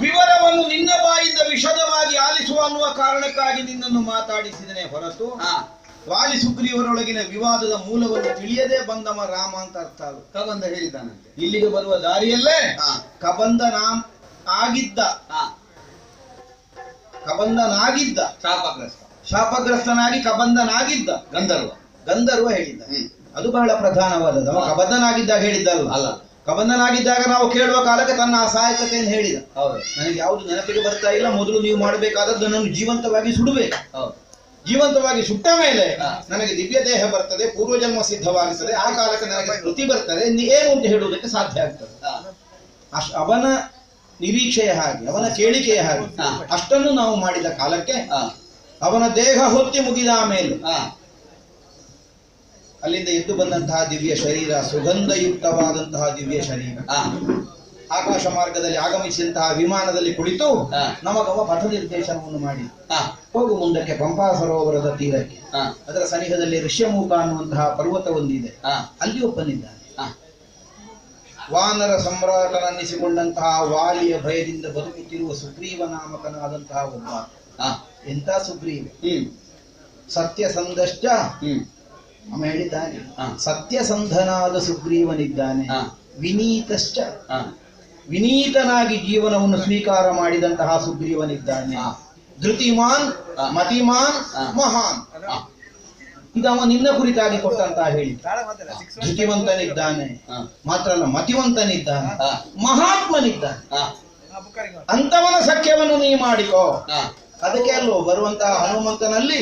ವಿಚಾರವನ್ನು ನಿನ್ನ ಬಾಯಿಂದ ವಿಶದವಾಗಿ ಆಲಿಸುವ ಅನ್ನುವ ಕಾರಣಕ್ಕಾಗಿ ನಿನ್ನನ್ನು ಮಾತಾಡಿಸಿದನೆ ಹೊರತು ವಾಲಿ ಸುಗ್ರೀವರೊಳಗಿನ ವಿವಾದದ ಮೂಲವನ್ನು ತಿಳಿಯದೆ ಬಂದವ ರಾಮ ಅಂತ ಅರ್ಥ ಕಬಂದ ಹೇಳಿದ್ದಾನಂತೆ. ಇಲ್ಲಿಗೆ ಬರುವ ದಾರಿಯಲ್ಲೇ ಹಾ. ಕಬಂದ ನಾಮ್ ಆಗಿದ್ದ. ಹಾ. ಕಬಂದನಾಗಿದ್ದ ಶಾಪಗ್ರಸ್ತ. ಶಾಪಗ್ರಸ್ತನಾಗಿ ಕಬಂಧನಾಗಿದ್ದ. ಗಂಧರ್ವ. ಗಂಧರ್ವ ಹೇಳಿದ್ದ. ಅದು ಬಹಳ ಪ್ರಧಾನವಾದದ್ದು. ಕಬಂಧನಾಗಿದ್ದ ಹೇಳಿದ್ದಲ್ಲ ಅಲ್ಲ. ಕಬಂದನಾಗಿದ್ದಾಗ ನಾವು ಕೇಳುವ ಕಾಲಕ್ಕೆ ತನ್ನ ಅಸಹಾಯಕತೆಯನ್ನು ಹೇಳಿದ. ಹೌದು. ನನಗೆ ಯಾವುದು ನೆನಪಿಗೆ ಬರ್ತಾ ಇಲ್ಲ. ಮೊದಲು ನೀವು ಮಾಡಬೇಕಾದದ್ದು ನನ್ನನ್ನು ಜೀವಂತವಾಗಿ ಸುಡಬೇಕು. ಹೌದು. ಜೀವಂತವಾಗಿ ಸುಟ್ಟ ಮೇಲೆ ನನಗೆ ದಿವ್ಯ ದೇಹ ಬರ್ತದೆ ಪೂರ್ವಜನ್ಮ ಸಿದ್ಧವಾಗುತ್ತದೆ. ಆ ಕಾಲಕ್ಕೆ ನನಗೆ ಸ್ಮೃತಿ ಬರ್ತದೆ. ಏನು ಅಂತ ಹೇಳುವುದಕ್ಕೆ ಸಾಧ್ಯ ಆಗ್ತದೆ. ಅಷ್ಟ ಅಶ್ ಅವನ ನಿರೀಕ್ಷೆಯ ಹಾಗೆ ಅವನ ಕೇಳಿಕೆಯ ಹಾಗೆ ಅಷ್ಟನ್ನು ನಾವು ಮಾಡಿದ ಕಾಲಕ್ಕೆ ಅವನ ದೇಹ ಹೊತ್ತಿ ಮುಗಿದ ಮೇಲೆ ಅಲ್ಲಿಂದ ಎದ್ದು ಬಂದಂತಹ ದಿವ್ಯ ಶರೀರ ಸುಗಂಧಯುಕ್ತವಾದಂತಹ ದಿವ್ಯ ಶರೀರ. ಆಕಾಶ ಮಾರ್ಗದಲ್ಲಿ ಆಗಮಿಸಿದಂತಹ ವಿಮಾನದಲ್ಲಿ ಕುಳಿತು. ನಮಗವ ಪಥ ನಿರ್ದೇಶನವನ್ನು ಮಾಡಿ ಹೋಗು ಮುಂದಕ್ಕೆ ಪಂಪಾ ಸರೋವರದ ತೀರಕ್ಕೆ ಅದರ ಸನಿಹದಲ್ಲಿ ಋಷ್ಯಮೂಕ ಅನ್ನುವಂತಹ ಪರ್ವತ ಒಂದಿದೆ. ಅಲ್ಲಿ ಒಬ್ಬನಿದ್ದಾನೆ. ವಾನರ ಸಮ್ರಾಟನನ್ನಿಸಿಕೊಂಡಂತಹ ವಾಲಿಯ ಭಯದಿಂದ ಬದುಕುತ್ತಿರುವ ಸುಗ್ರೀವ ನಾಮಕನಾದಂತಹ ಒಬ್ಬ. ಎಂತ ಸುಗ್ರೀವ? ಸತ್ಯ ಸತ್ಯಸಂಧಶ್ಚ ಹೇಳಿದ್ದಾನೆ ಸತ್ಯಸಂಧನಾದ ಸುಗ್ರೀವನಿದ್ದಾನೆ ಹಾ. ವಿನೀತಶ್ಚ. ವಿನೀತನಾಗಿ ಜೀವನವನ್ನು ಸ್ವೀಕಾರ ಮಾಡಿದಂತಹ ಸುಗ್ರೀವನಿದ್ದಾನೆ. ಧೃತಿಮಾನ್ ಮತಿಮಾನ್ ಮಹಾನ್. ಇದು ಅವ ನಿನ್ನ ಕುರಿತಾಗಿ ಕೊಟ್ಟಂತ ಹೇಳಿ. ಧೃತಿವಂತನಿದ್ದಾನೆ. ಮಾತ್ರ ಅಲ್ಲ ಮತಿವಂತನಿದ್ದಾನೆ. ಮಹಾತ್ಮನಿದ್ದಾನೆ. ಅಂತವನ ಸಖ್ಯವನ್ನು ನೀ ಮಾಡಿಕೋ. ಅದಕ್ಕೆ ಅಲ್ಲೋ ಬರುವಂತಹ ಹನುಮಂತನಲ್ಲಿ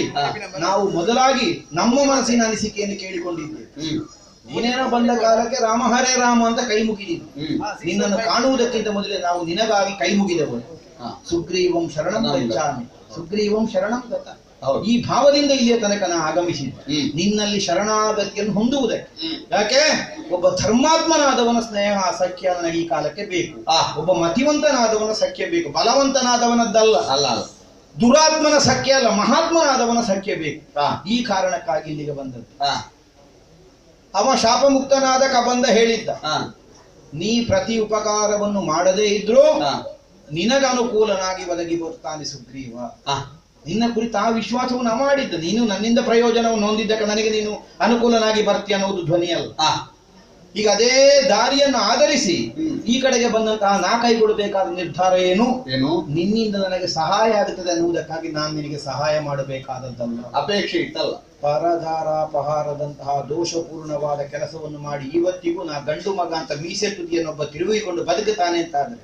ನಾವು ಮೊದಲಾಗಿ ನಮ್ಮ ಮನಸ್ಸಿನ ಅನಿಸಿಕೆಯನ್ನು ಕೇಳಿಕೊಂಡಿದ್ದೇವೆ. ನೀನೇನೋ ಬಂದ ಕಾಲಕ್ಕೆ ರಾಮ ಹರೇ ರಾಮ ಅಂತ ಕೈ ಮುಗಿದೀನಿ. ನಿನ್ನನ್ನು ಕಾಣುವುದಕ್ಕಿಂತ ಮೊದಲೇ ನಾವು ನಿನಗಾಗಿ ಕೈ ಮುಗಿದವರು ಸುಗ್ರೀವಂ ಶರಣಂ ಗಚ್ಚಾಮಿ ಸುಗ್ರೀವಂ ಶರಣಂ ಗತ. ಈ ಭಾವದಿಂದ ಇಲ್ಲಿಯ ತನಕ ನಾ ಆಗಮಿಸಿದ್ದೆ. ನಿನ್ನಲ್ಲಿ ಶರಣಾಗತಿಯನ್ನು ಹೊಂದುವುದಕ್ಕೆ ಯಾಕೆ? ಒಬ್ಬ ಧರ್ಮಾತ್ಮನಾದವನ ಸ್ನೇಹ ಸಖ್ಯ ನನಗೆ ಈ ಕಾಲಕ್ಕೆ ಬೇಕು. ಒಬ್ಬ ಮತಿವಂತನಾದವನ ಸಖ್ಯ ಬೇಕು. ಬಲವಂತನಾದವನದ್ದಲ್ಲ. ಅಲ್ಲ ಅಲ್ಲ. ದುರಾತ್ಮನ ಸಖ್ಯ ಅಲ್ಲ ಮಹಾತ್ಮನಾದವನ ಸಖ್ಯ ಬೇಕು. ಈ ಕಾರಣಕ್ಕಾಗಿ ಇಲ್ಲಿಗೆ ಬಂದದ್ದು. ಅವ ಶಾಪ ಮುಕ್ತನಾದ ಕಬಂದ ಹೇಳಿದ್ದ ನೀ ಪ್ರತಿ ಉಪಕಾರವನ್ನು ಮಾಡದೇ ಇದ್ರೂ ನಿನಗನುಕೂಲನಾಗಿ ಒದಗಿ ಬರ್ತಾನೆ ಸುಗ್ರೀವ. ನಿನ್ನ ಕುರಿತು ಆ ವಿಶ್ವಾಸವನ್ನು ನಾ ಮಾಡಿದ್ದ. ನೀನು ನನ್ನಿಂದ ಪ್ರಯೋಜನವನ್ನು ಹೊಂದಿದ್ದಕ್ಕೆ ನನಗೆ ನೀನು ಅನುಕೂಲನಾಗಿ ಬರ್ತೀಯ ಅನ್ನೋದು ಧ್ವನಿಯಲ್ಲ ಈಗ ಅದೇ ದಾರಿಯನ್ನು ಆಧರಿಸಿ ಈ ಕಡೆಗೆ ಬಂದಂತಹ ನಾ ಕೈಗೊಳ್ಳಬೇಕಾದ ನಿರ್ಧಾರ ಏನು? ಏನು? ನಿನ್ನಿಂದ ನನಗೆ ಸಹಾಯ ಆಗುತ್ತದೆ ಅನ್ನುವುದಕ್ಕಾಗಿ ನಾನು ನಿನಗೆ ಸಹಾಯ ಮಾಡಬೇಕಾದದ್ದಲ್ಲ ಅಪೇಕ್ಷೆ ಇತ್ತಲ್ಲ? ಪರಧಾರಾಪಹಾರದಂತಹ ದೋಷಪೂರ್ಣವಾದ ಕೆಲಸವನ್ನು ಮಾಡಿ ಇವತ್ತಿಗೂ ನಾ ಗಂಡು ಮಗ ಅಂತ ಮೀಸೆ ತುದಿಯನ್ನೊಬ್ಬ ತಿರುಗಿಕೊಂಡು ಬದುಕುತ್ತಾನೆ ಅಂತ ಆದ್ರೆ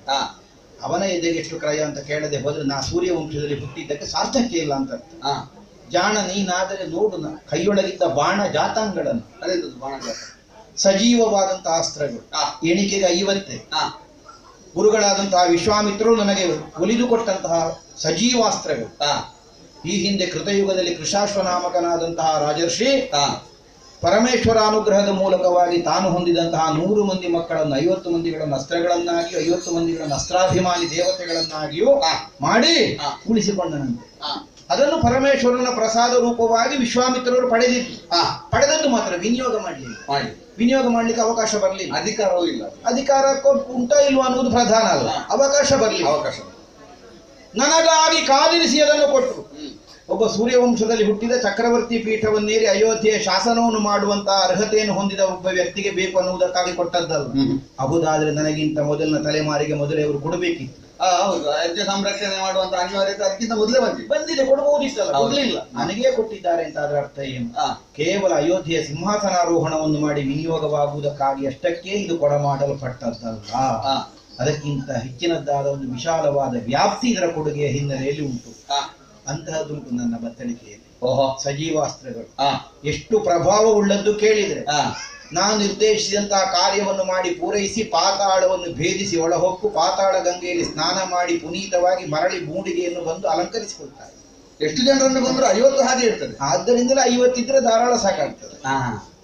ಅವನ ಎದೆಗೆ ಎಷ್ಟು ಕ್ರಯ ಅಂತ ಕೇಳದೆ ಹೋದ್ರೆ ನಾ ಸೂರ್ಯ ವಂಶದಲ್ಲಿ ಹುಟ್ಟಿದ್ದಕ್ಕೆ ಸಾರ್ಥಕ್ಯ ಇಲ್ಲ ಅಂತ ಜಾಣ ನೀನಾದರೆ ನೋಡು ನಾ ಕೈಯೊಳಗಿದ್ದ ಬಾಣ ಜಾತಾಂಗಳನ್ನು. ಅದೇ ಬಾಣ ಜಾತ. ಸಜೀವವಾದಂತಹ ಅಸ್ತ್ರಗಳು. ಎಣಿಕೆಗೆ ಐವತ್ತೆ. ಗುರುಗಳಾದಂತಹ ವಿಶ್ವಾಮಿತ್ರರು ನನಗೆ ಒಲಿದುಕೊಟ್ಟಂತಹ ಸಜೀವಾಸ್ತ್ರಗಳು. ಈ ಹಿಂದೆ ಕೃತಯುಗದಲ್ಲಿ ಕೃಷಾಶ್ವನಾಮಕನಾದಂತಹ ರಾಜರ್ಷಿ ಪರಮೇಶ್ವರ ಅನುಗ್ರಹದ ಮೂಲಕವಾಗಿ ತಾನು ಹೊಂದಿದಂತಹ ನೂರು ಮಂದಿ ಮಕ್ಕಳನ್ನು ಐವತ್ತು ಮಂದಿಗಳನ್ನು ಅಸ್ತ್ರಗಳನ್ನಾಗಿಯೂ ಐವತ್ತು ಮಂದಿಗಳನ್ನು ಅಸ್ತ್ರಾಭಿಮಾನಿ ದೇವತೆಗಳನ್ನಾಗಿಯೂ. ಮಾಡಿ. ಉಳಿಸಿಕೊಂಡನಂತೆ ಅದನ್ನು ಪರಮೇಶ್ವರನ ಪ್ರಸಾದ ರೂಪವಾಗಿ ವಿಶ್ವಾಮಿತ್ರರು ಪಡೆದಿದ್ದು. ಆ ಪಡೆದದ್ದು ಮಾತ್ರ ವಿನಿಯೋಗ ಮಾಡಲಿಲ್ಲ. ಮಾಡಿ ವಿನಿಯೋಗ ಮಾಡ್ಲಿಕ್ಕೆ ಅವಕಾಶ ಬರಲಿಲ್ಲ. ಅಧಿಕಾರವೂ ಇಲ್ಲ. ಅಧಿಕಾರ ಕೊಟ್- ಉಂಟಾ ಇಲ್ವಾ ಅನ್ನೋದು ಪ್ರಧಾನ ಅಲ್ಲ. ಅವಕಾಶ ಬರಲಿಲ್ಲ. ಅವಕಾಶ ನನಗಾಗಿ ಕಾದಿರಿಸಿ ಅದನ್ನು ಕೊಟ್ಟರು. ಒಬ್ಬ ಸೂರ್ಯವಂಶದಲ್ಲಿ ಹುಟ್ಟಿದ ಚಕ್ರವರ್ತಿ ಪೀಠವನ್ನೇರಿ ಅಯೋಧ್ಯೆಯ ಶಾಸನವನ್ನು ಮಾಡುವಂತಹ ಅರ್ಹತೆಯನ್ನು ಹೊಂದಿದ ಒಬ್ಬ ವ್ಯಕ್ತಿಗೆ ಬೇಕು ಅನ್ನುವುದಕ್ಕಾಗಿ ಕೊಟ್ಟದ್ದಲ್ಲ. ಅಬುದಾದ್ರೆ ನನಗಿಂತ ಮೊದಲಿನ ತಲೆಮಾರಿಗೆ ಮೊದಲೇ ಅವರು ಕೊಡಬೇಕಿತ್ತು. ಹೌದು ರಾಜ್ಯ ಸಂರಕ್ಷಣೆ ಮಾಡುವಂತ ಅನಿವಾರ್ಯತೆ ಅದಕ್ಕಿಂತ ಮೊದಲೇ ಬಂದಿದೆ. ಬಂದಿದೆ ಕೊಡಬಹುದಿತ್ತಲ್ಲ ಹೌದು. ನನಗೆ ಕೊಟ್ಟಿದ್ದಾರೆ ಅಂತ ಅದರ ಅರ್ಥ ಏನು? ಕೇವಲ ಅಯೋಧ್ಯೆಯ ಸಿಂಹಾಸನಾರೋಹಣವನ್ನು ಮಾಡಿ ವಿನಿಯೋಗವಾಗುವುದಕ್ಕಾಗಿ ಅಷ್ಟಕ್ಕೆ ಇದು ಕೊಡಮಾಡಲ್ಪಟ್ಟದ್ದಲ್ಲ. ಪಟ್ಟದ್ದಲ್ಲ ಅದಕ್ಕಿಂತ ಹೆಚ್ಚಿನದ್ದಾದ ಒಂದು ವಿಶಾಲವಾದ ವ್ಯಾಪ್ತಿ ಇದರ ಕೊಡುಗೆಯ ಹಿನ್ನೆಲೆಯಲ್ಲಿ ಉಂಟು. ಅಂತಹದ್ದು ನನ್ನ ಬತ್ತಳಿಕೆಯಲ್ಲಿ. ಓಹೋ. ಸಜೀವಾಸ್ತ್ರಗಳು ಎಷ್ಟು ಪ್ರಭಾವ ಉಳ್ಳದ್ದು ಕೇಳಿದರೆ ನಾನು ನಿರ್ದೇಶಿಸಿದಂತಹ ಕಾರ್ಯವನ್ನು ಮಾಡಿ ಪೂರೈಸಿ ಪಾತಾಳವನ್ನು ಭೇದಿಸಿ ಒಳಹೊಕ್ಕು ಪಾತಾಳ ಗಂಗೆಯಲ್ಲಿ ಸ್ನಾನ ಮಾಡಿ ಪುನೀತವಾಗಿ ಮರಳಿ ಮೂಡಿಗೆಯನ್ನು ಬಂದು ಅಲಂಕರಿಸಿಕೊಳ್ತಾರೆ. ಎಷ್ಟು ಜನರನ್ನು ಬಂದ್ರು ಐವತ್ತು ಹಾಗೆ ಇರ್ತದೆ. ಆದ್ದರಿಂದಲೇ ಐವತ್ತಿದ್ರೆ ಧಾರಾಳ ಸಾಕಾಗ್ತದೆ.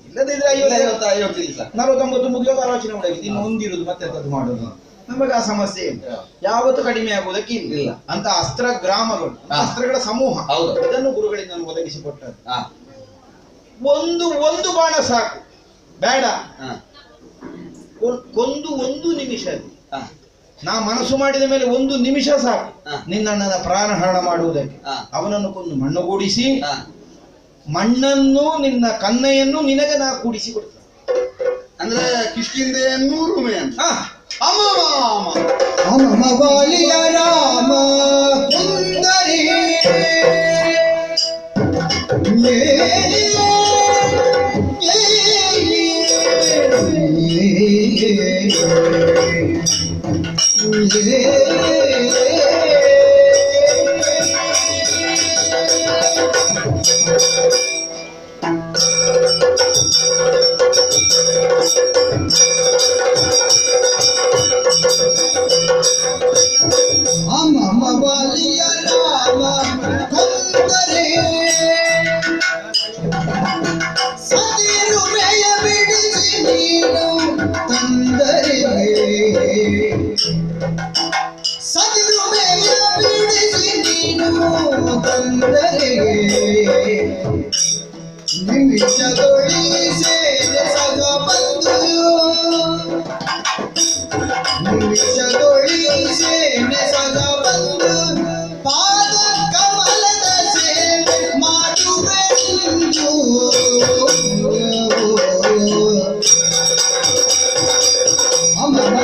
ಇಲ್ಲದಿದ್ರೆ ಇಲ್ಲ ಐವತ್ತು ಐವತ್ತು ಐವತ್ತು ಇಲ್ಲ. ನಲವತ್ತೊಂಬತ್ತು ಮುಗಿಯುವಾಗ ಆಲೋಚನೆ ಮಾಡಬೇಕು ಇನ್ನು ಹೊಂದಿರುವುದು ಮತ್ತೆ ಅದು ಮಾಡೋದು? ನಮಗೆ ಆ ಸಮಸ್ಯೆ ಇಲ್ಲ. ಯಾವತ್ತು ಕಡಿಮೆ ಆಗುವುದಕ್ಕೆ ಇಲ್ಲ. ಅಂತ ಅಸ್ತ್ರ ಗ್ರಾಮಗಳು ಅಸ್ತ್ರಗಳ ಸಮೂಹ ಹೌದು. ಅದನ್ನು ಗುರುಗಳಿಂದ ಒದಗಿಸಿಕೊಟ್ಟದ್ದು. ಒಂದು ಒಂದು ಬಾಣ ಸಾಕು. ಬೇಡ. ಕೊಂದು ಒಂದು ನಿಮಿಷ ನಾ ಮನಸ್ಸು ಮಾಡಿದ ಮೇಲೆ ಒಂದು ನಿಮಿಷ ಸಾಕು. ನಿನ್ನಣ್ಣನ ಪ್ರಾಣ ಹರಣ ಮಾಡುವುದಕ್ಕೆ. ಅವನನ್ನು ಕೊಂದು ಮಣ್ಣುಗೂಡಿಸಿ ಕೂಡಿಸಿ ಮಣ್ಣನ್ನು ನಿನ್ನ ಕನ್ನೆಯನ್ನು ನಿನಗೆ ನಾ ಕೂಡಿಸಿ ಕೊಡ್ತೇನೆ. ಅಂದ್ರೆ ಕಿಷ್ಕಿಂದೆಯನ್ನು ರಾಮ. ಸುಂದರಿ coincide ತಂದರೆ. ನಿಮಿಷದೊಳಿ ಸೇನೆ